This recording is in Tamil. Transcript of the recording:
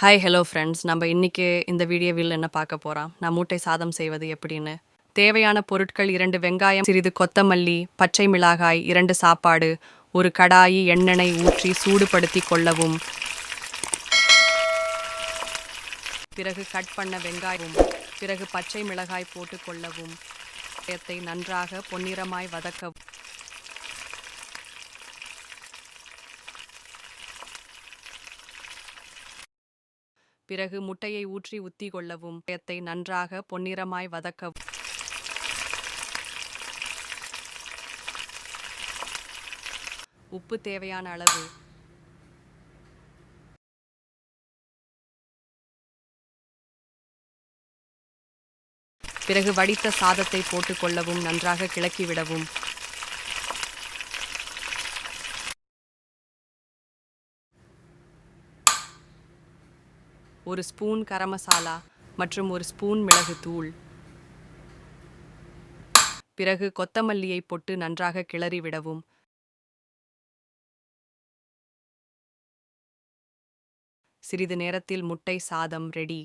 ஹாய் ஹலோ ஃப்ரெண்ட்ஸ் நம்ம இன்றைக்கி இந்த வீடியோவில் என்ன பார்க்க போகிறோம் நான் மூட்டை சாதம் செய்வது எப்படின்னு. தேவையான பொருட்கள் இரண்டு வெங்காயம் சிறிது கொத்தமல்லி பச்சை மிளகாய் இரண்டு சாப்பாடு ஒரு கடாயி எண்ணெய் ஊற்றி சூடுபடுத்தி கொள்ளவும். பிறகு கட் பண்ண வெங்காயம் பிறகு பச்சை மிளகாய் போட்டு கொள்ளவும். நன்றாக பொன்னிறமாய் வதக்கவும். பிறகு முட்டையை ஊற்றி உத்தி கொள்ளவும் முட்டையத்தை நன்றாக பொன்னிறமாய் வதக்கவும். உப்பு தேவையான அளவு. பிறகு வடித்த சாதத்தை போட்டுக்கொள்ளவும் நன்றாக கிளக்கி ஒரு ஸ்பூன் கரம் மசாலா மற்றும் ஒரு ஸ்பூன் மிளகு தூள். பிறகு கொத்தமல்லியை போட்டு நன்றாக கிளறி விடவும். சிறிது நேரத்தில் முட்டை சாதம் ரெடி